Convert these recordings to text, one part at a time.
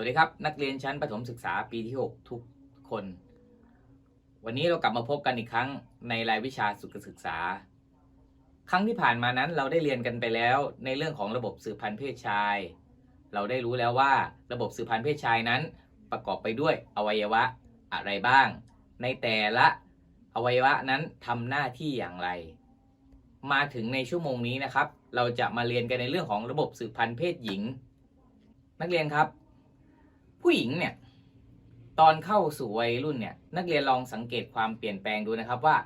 วัสดีครับ นักเรียนชั้นประถมศึกษาปีที่ 6 ทุกคน วันนี้เรากลับมาพบกันอีกครั้งในรายวิชาสุขศึกษา ครั้งที่ผ่านมานั้นเราได้เรียนกันไปแล้ว ในเรื่องของระบบสืบพันธุ์เพศชาย เราได้รู้แล้วว่าระบบสืบพันธุ์เพศชายนั้นประกอบไปด้วยอวัยวะอะไรบ้าง ในแต่ละอวัยวะนั้นทำหน้าที่อย่างไร มาถึงในชั่วโมงนี้นะครับ เราจะมาเรียนกันในเรื่องของระบบสืบพันธุ์เพศหญิง นักเรียนครับ ผู้หญิงเนี่ยตอนเข้าสู่วัยรุ่นเนี่ยนักเรียนลองสังเกตความเปลี่ยนแปลงดูนะครับว่า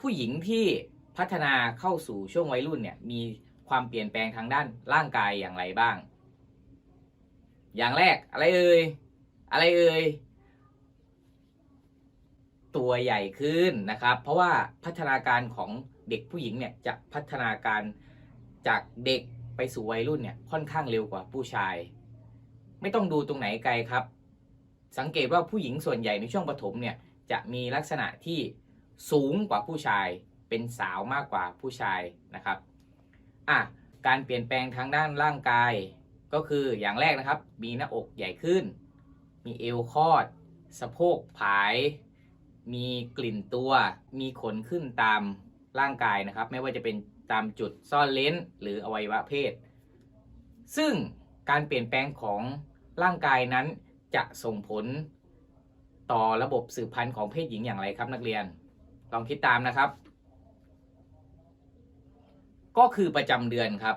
ผู้หญิงที่พัฒนาเข้าสู่ช่วงวัยรุ่นเนี่ยมีความเปลี่ยนแปลงทางด้านร่างกายอย่างไรบ้าง อย่างแรกอะไรเอ่ยอะไรเอ่ยตัวใหญ่ขึ้นนะครับ เพราะว่าพัฒนาการของเด็กผู้หญิงเนี่ยจะพัฒนาการจากเด็กไปสู่วัยรุ่นเนี่ยค่อนข้างเร็วกว่าผู้ชาย ไม่ต้องดูตรงไหนไกลครับ สังเกตว่าผู้หญิงส่วนใหญ่ในช่วงปฐมเนี่ยจะมีลักษณะที่สูงกว่าผู้ชาย เป็นสาวมากกว่าผู้ชายนะครับอะการเปลี่ยนแปลงทางด้านร่างกาย ก็คืออย่างแรกนะครับ มีหน้าอกใหญ่ขึ้น มีเอวคอด สะโพกผาย มีกลิ่นตัว มีขนขึ้นตามร่างกายนะครับ ไม่ว่าจะเป็นตามจุดซ่อนเลนหรืออวัยวะเพศ ซึ่งการเปลี่ยนแปลงของ ร่างกายนั้นจะส่งผลต่อระบบสืบพันธุ์ของเพศหญิงอย่างไรครับนักเรียน ลองคิดตามนะครับ ก็คือประจำเดือนครับ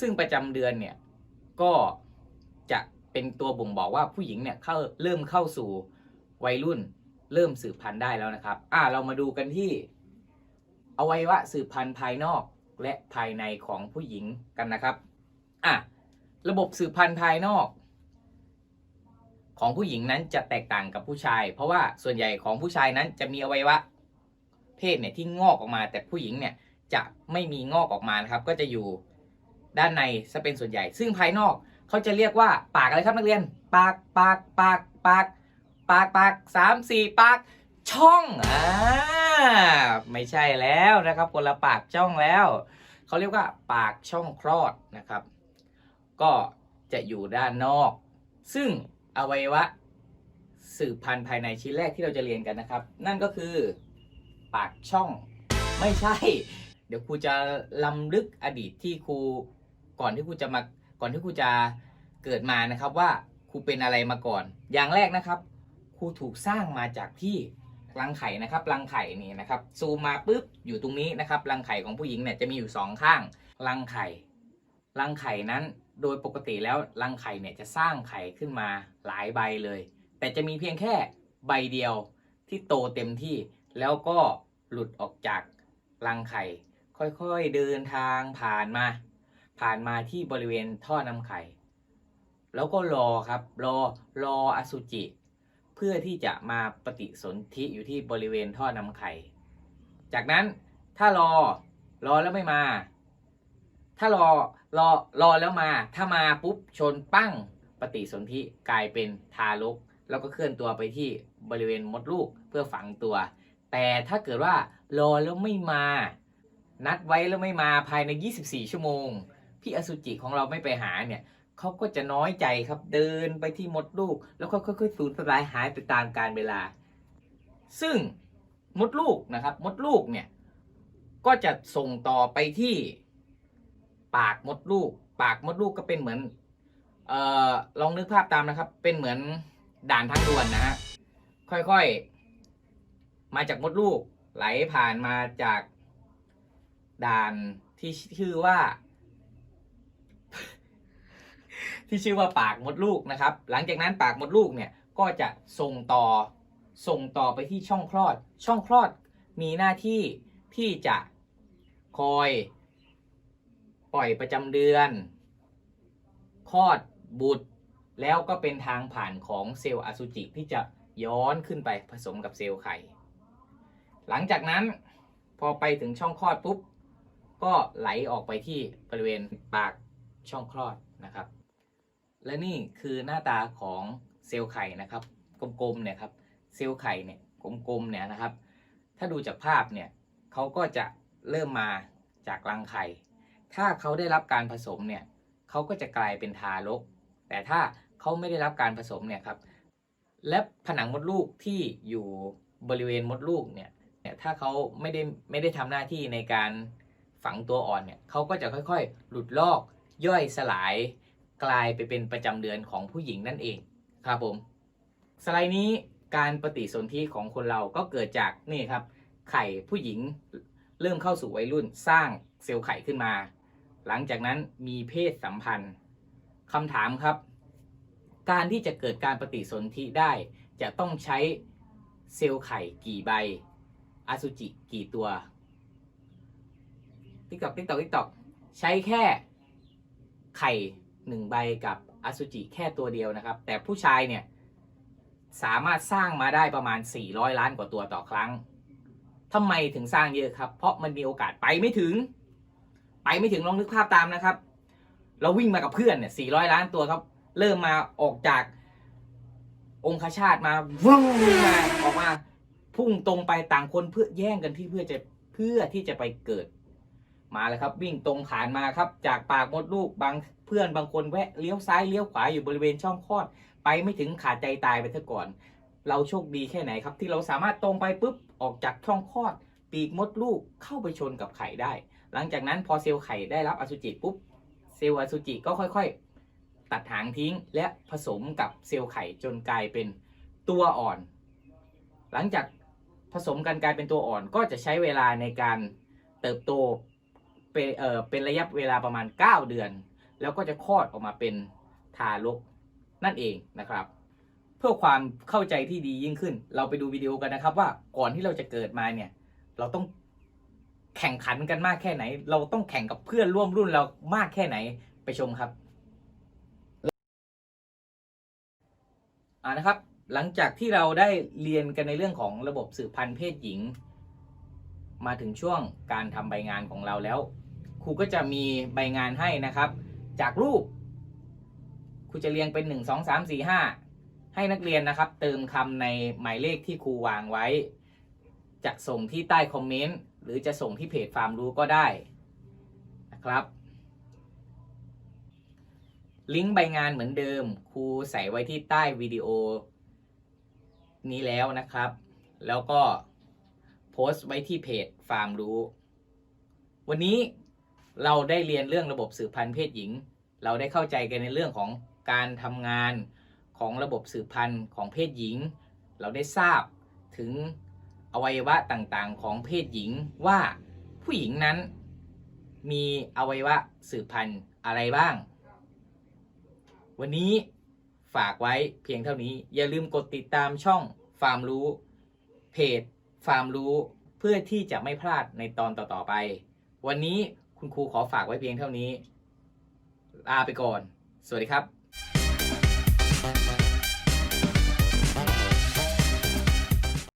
ซึ่งประจำเดือนเนี่ยก็จะเป็นตัวบ่งบอกว่าผู้หญิงเนี่ยเข้าเริ่มเข้าสู่วัยรุ่นเริ่มสืบพันธุ์ได้แล้วนะครับ อ่าเรามาดูกันที่อวัยวะสืบพันธุ์ภายนอกและภายในของผู้หญิงกันนะครับ อะ ระบบสืบพันธุ์ภายนอก ของผู้หญิงนั้นจะแตกต่างกับผู้ชาย เพราะว่าส่วนใหญ่ของผู้ชายนั้นจะมีอวัยวะ เพศเนี่ยที่งอกออกมา แต่ผู้หญิงเนี่ยจะไม่มีงอกออกมานะครับ ก็จะอยู่ด้านในซะเป็นส่วนใหญ่ ซึ่งภายนอกเขาจะเรียกว่าปากอะไรครับนักเรียน ปากปากปากปากปากปากสามสี่ปากช่องอ่าไม่ใช่แล้วนะครับคนละปากช่องแล้ว เขาเรียกว่าปากช่องคลอดนะครับ ก็จะอยู่ด้านนอก ซึ่งอวัยวะสืบพันธุ์ภายในชิ้นแรกที่เราจะเรียนกันนะครับ นั่นก็คือปากช่องไม่ใช่ เดี๋ยวครูจะลำลึกอดีตที่ครูก่อนที่ครูจะมาก่อนที่ครูจะเกิดมานะครับว่าครูเป็นอะไรมาก่อน อย่างแรกนะครับครูถูกสร้างมาจากที่รังไข่นะครับรังไข่นี่นะครับซูมมาปุ๊บอยู่ตรงนี้นะครับรังไข่ของผู้หญิงเนี่ยจะมีอยู่สองข้างรังไข่ รังไข่นั้นโดยปกติแล้วรังไข่เนี่ยจะสร้างไข่ขึ้นมาหลายใบเลย แต่จะมีเพียงแค่ใบเดียวที่โตเต็มที่ แล้วก็หลุดออกจากรังไข่ ค่อยๆเดินทางผ่านมา ผ่านมาที่บริเวณท่อนำไข่ แล้วก็รอครับรอรออสุจิ เพื่อที่จะมาปฏิสนธิอยู่ที่บริเวณท่อนำไข่ จากนั้นถ้ารอรอแล้วไม่มา ถ้ารอ รอรอแล้วมา ถ้ามาปุ๊บชนปั้งปฏิสนธิกลายเป็นทารก แล้วก็เคลื่อนตัวไปที่บริเวณมดลูกเพื่อฝังตัว แต่ถ้าเกิดว่ารอแล้วไม่มา นัดไว้แล้วไม่มาภายใน 24 ชั่วโมง พี่อสุจิของเราไม่ไปหาเนี่ยเขาก็จะน้อยใจครับเดินไปที่มดลูก แล้วก็ค่อยๆสูญสลายหายไปตามกาลเวลา ซึ่งมดลูกนะครับ มดลูกเนี่ยก็จะส่งต่อไปที่ ปากมดลูก ปากมดลูกก็เป็นเหมือน เอ่อลองนึกภาพตามนะครับ เป็นเหมือนด่านทางด่วนนะฮะค่อยๆ มาจากมดลูก ไหลผ่านมาจากด่านที่ชื่อว่า ที่ชื่อว่าปากมดลูกนะครับ หลังจากนั้นปากมดลูกเนี่ยก็จะส่งต่อส่งต่อไปที่ช่องคลอด ช่องคลอดมีหน้าที่ที่จะคอย ปล่อยประจำเดือนคลอดบุตร แล้วก็เป็นทางผ่านของเซลล์อสุจิที่จะย้อนขึ้นไปผสมกับเซลล์ไข่ หลังจากนั้นพอไปถึงช่องคลอดปุ๊บ ก็ไหลออกไปที่บริเวณปากช่องคลอดนะครับ และนี่คือหน้าตาของเซลล์ไข่นะครับ กลมๆเนี่ยครับ เซลล์ไข่เนี่ยกลมๆเนี่ยนะครับ ถ้าดูจากภาพเนี่ยเขาก็จะเริ่มมาจากรังไข่ ถ้าเขาได้รับการผสมเนี่ยเขาก็จะกลายเป็นทารก แต่ถ้าเขาไม่ได้รับการผสมเนี่ยครับ และผนังมดลูกที่อยู่บริเวณมดลูกเนี่ยเนี่ยถ้าเขาไม่ได้ไม่ได้ทำหน้าที่ในการฝังตัวอ่อนเนี่ยเขาก็จะค่อยๆ หลุดลอกย่อยสลาย กลายไปเป็นประจำเดือนของผู้หญิงนั่นเองครับผมสไลด์นี้การปฏิสนธิของคนเราก็เกิดจากนี่ครับ ไข่ผู้หญิงเริ่มเข้าสู่วัยรุ่นสร้างเซลล์ไข่ขึ้นมา หลังจากนั้นมีเพศสัมพันธ์คำถามครับ การที่จะเกิดการปฏิสนธิได้จะต้องใช้เซลล์ไข่กี่ใบ อสุจิกี่ตัวติ๊กตอกติ๊กตอกติ๊กตอกใช้แค่ไข่หนึ่งใบกับอสุจิแค่ตัวเดียวนะครับ แต่ผู้ชายเนี่ยสามารถสร้างมาได้ประมาณ 400 ล้านกว่าตัวต่อครั้งทำไมถึงสร้างเยอะครับ เพราะมันมีโอกาสไปไม่ถึง ไปไม่ถึงลองนึกภาพตามนะครับ เราวิ่งมากับเพื่อนเนี่ย400ล้านตัวครับ เริ่มมาออกจากองคชาตมาวุ้งมาออกมา พุ่งตรงไปต่างคนเพื่อแย่งกันที่เพื่อจะเพื่อที่จะไปเกิด มาแล้วครับ วิ่งตรงผ่านมาครับ จากปากมดลูกบางเพื่อนบางคนแวะเลี้ยวซ้ายเลี้ยวขวาอยู่บริเวณช่องคลอด ไปไม่ถึงขาดใจตายไปซะก่อน เราโชคดีแค่ไหนครับ ที่เราสามารถตรงไปปุ๊บออกจากช่องคลอด ปีกมดลูกเข้าไปชนกับไข่ได้ หลังจากนั้นพอเซลล์ไข่ได้รับอสุจิปุ๊บเซลล์อสุจิก็ค่อยๆ ตัดหางทิ้งและผสมกับเซลล์ไข่จนกลายเป็นตัวอ่อน หลังจากผสมกันกลายเป็นตัวอ่อนก็จะใช้เวลาในการเติบโตเป็นเอ่อเป็นระยะเวลาประมาณ 9 เดือน แล้วก็จะคลอดออกมาเป็นทารกนั่นเองนะครับ เพื่อความเข้าใจที่ดียิ่งขึ้น เราไปดูวิดีโอกันนะครับว่าก่อนที่เราจะเกิดมาเนี่ยเราต้อง แข่งขันกันมากแค่ไหน เราต้องแข่งกับเพื่อนร่วมรุ่นเรามากแค่ไหนไปชมครับอ่านะครับ หลังจากที่เราได้เรียนกันในเรื่องของระบบสืบพันธุ์เพศหญิง มาถึงช่วงการทำใบงานของเราแล้ว ครูก็จะมีใบงานให้นะครับ จากรูปครูจะเรียงเป็น 1 2 3 4 5 ให้นักเรียนนะครับ เติมคำในหมายเลขที่ครูวางไว้ จะส่งที่ใต้คอมเมนต์ หรือจะส่งที่เพจฟาร์มรู้ก็ได้นะครับ ลิงก์ใบงานเหมือนเดิม ครูใส่ไว้ที่ใต้วิดีโอ นี้แล้วนะครับ แล้วก็โพสต์ไว้ที่เพจฟาร์มรู้ วันนี้เราได้เรียนเรื่องระบบสืบพันธุ์เพศหญิง เราได้เข้าใจกันในเรื่องของการทำงานของระบบสืบพันธุ์ของเพศหญิง เราได้ทราบถึง อวัยวะต่างๆ ของเพศหญิงว่าผู้หญิงนั้น มีอวัยวะสืบพันธุ์อะไรบ้าง วันนี้ฝากไว้เพียงเท่านี้ อย่าลืมกดติดตามช่องฟาร์มรู้ เพจฟาร์มรู้เพื่อที่จะไม่พลาดในตอนต่อๆไป วันนี้คุณครูขอฝากไว้เพียงเท่านี้ลาไปก่อน สวัสดีครับ